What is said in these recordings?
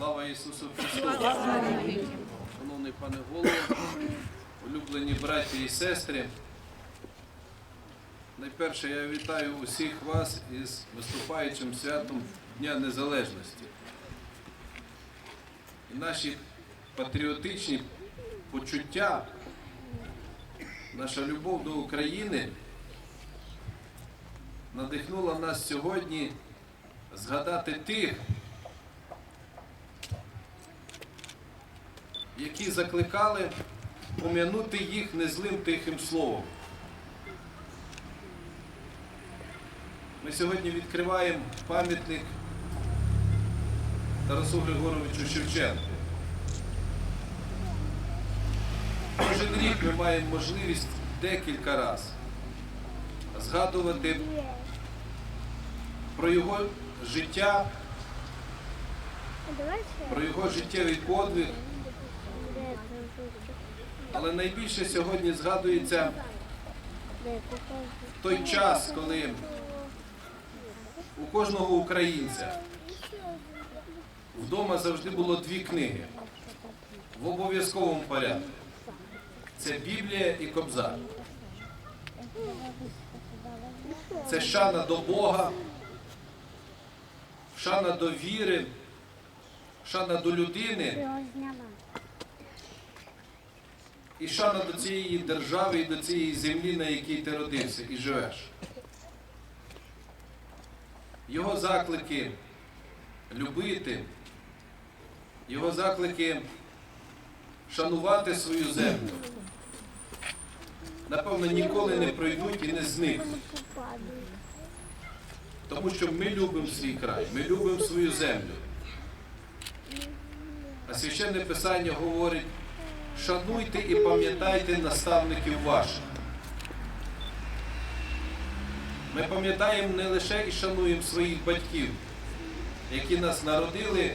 Слава Ісусу Христу! Шановний пане голово, улюблені браті і сестри. Найперше я вітаю усіх вас із виступаючим святом Дня Незалежності. І наші патріотичні почуття, наша любов до України надихнула нас сьогодні згадати тих, які закликали пом'янути їх незлим тихим словом. Ми сьогодні відкриваємо пам'ятник Тарасу Григоровичу Шевченку. Кожен рік ми маємо можливість декілька разів згадувати про його життя, про його життєвий подвиг, але найбільше сьогодні згадується той час, коли у кожного українця вдома завжди було дві книги в обов'язковому порядку. Це Біблія і Кобзар. Це шана до Бога, шана до віри, шана до людини і шана до цієї держави і до цієї землі, на якій ти родився і живеш. Його заклики любити, його заклики шанувати свою землю, напевно, ніколи не пройдуть і не зникнуть. Тому що ми любимо свій край, ми любимо свою землю. А священне писання говорить, шануйте і пам'ятайте наставників ваших. Ми пам'ятаємо не лише і шануємо своїх батьків, які нас народили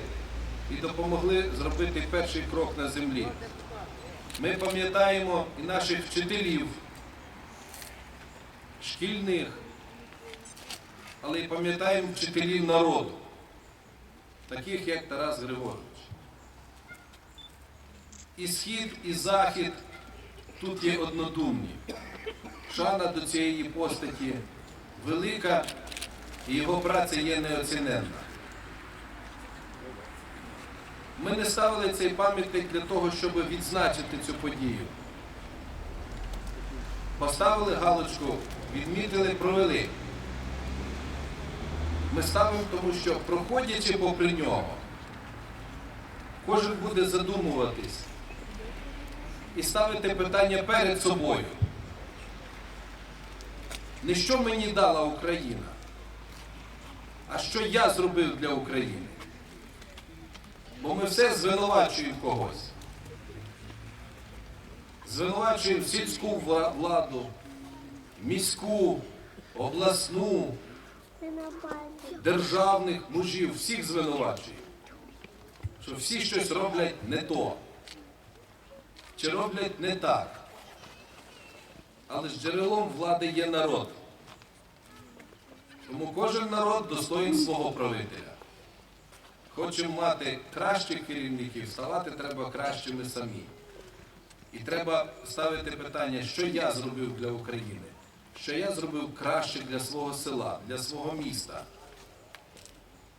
і допомогли зробити перший крок на землі. Ми пам'ятаємо і наших вчителів, шкільних, але й пам'ятаємо вчителів народу, таких як Тарас Григорович. І схід, і захід тут є однодумні. Шана до цієї постаті велика, і його праця є неоціненна. Ми не ставили цей пам'ятник для того, щоб відзначити цю подію. Поставили галочку, відмітили, провели. Ми ставимо, тому що, проходячи попри нього, кожен буде задумуватись і ставити питання перед собою. Не що мені дала Україна, а що я зробив для України. Бо ми все звинувачуємо когось. Звинувачуємо сільську владу, міську, обласну, державних мужів, всіх звинувачуємо. Що всі щось роблять не то. Чи роблять не так. Але ж джерелом влади є народ. Тому кожен народ достоїн свого правителя. Хочемо мати кращих керівників, ставати треба кращими самі. І треба ставити питання, що я зробив для України, що я зробив краще для свого села, для свого міста,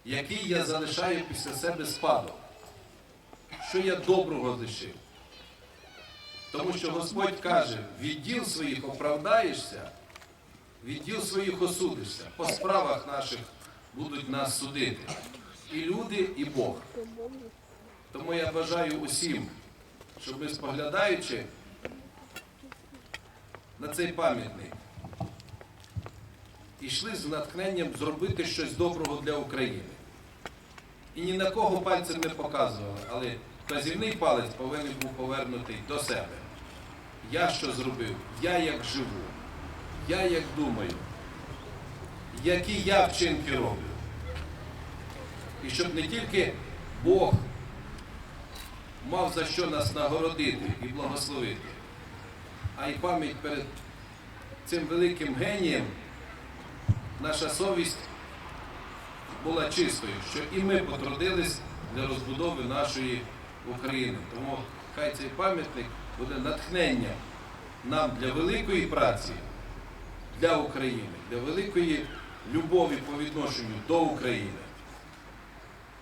який я залишаю після себе спадок, що я доброго лишив. Тому що Господь каже, від діл своїх оправдаєшся, від діл своїх осудишся. По справах наших будуть нас судити. І люди, і Бог. Тому я бажаю усім, щоб ми споглядаючи на цей пам'ятник, йшли з натхненням зробити щось доброго для України. І ні на кого пальцем не показували, але вказівний палець повинен був повернутий до себе. Я що зробив? Я як живу, я як думаю, які я вчинки роблю. І щоб не тільки Бог мав за що нас нагородити і благословити, а й пам'ять перед цим великим генієм, наша совість була чистою, що і ми потрудились для розбудови нашої України. Тому хай цей пам'ятник буде натхненням нам для великої праці для України, для великої любові по відношенню до України.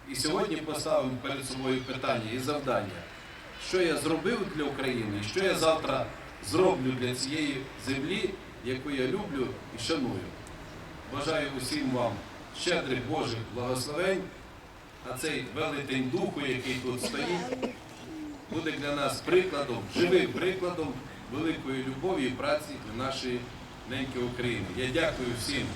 І сьогодні поставимо перед собою питання і завдання, що я зробив для України, що я завтра зроблю для цієї землі, яку я люблю і шаную. Бажаю усім вам щедрих Божих благословень, а цей велетень духу, який тут стоїть, буде для нас прикладом, живим прикладом великої любові і праці для нашої неньки України. Я дякую всім,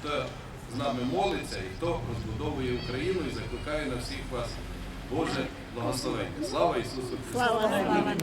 хто з нами молиться і хто розбудовує Україну і закликаю на всіх вас Боже благословення. Слава Ісусу Христу! Слава.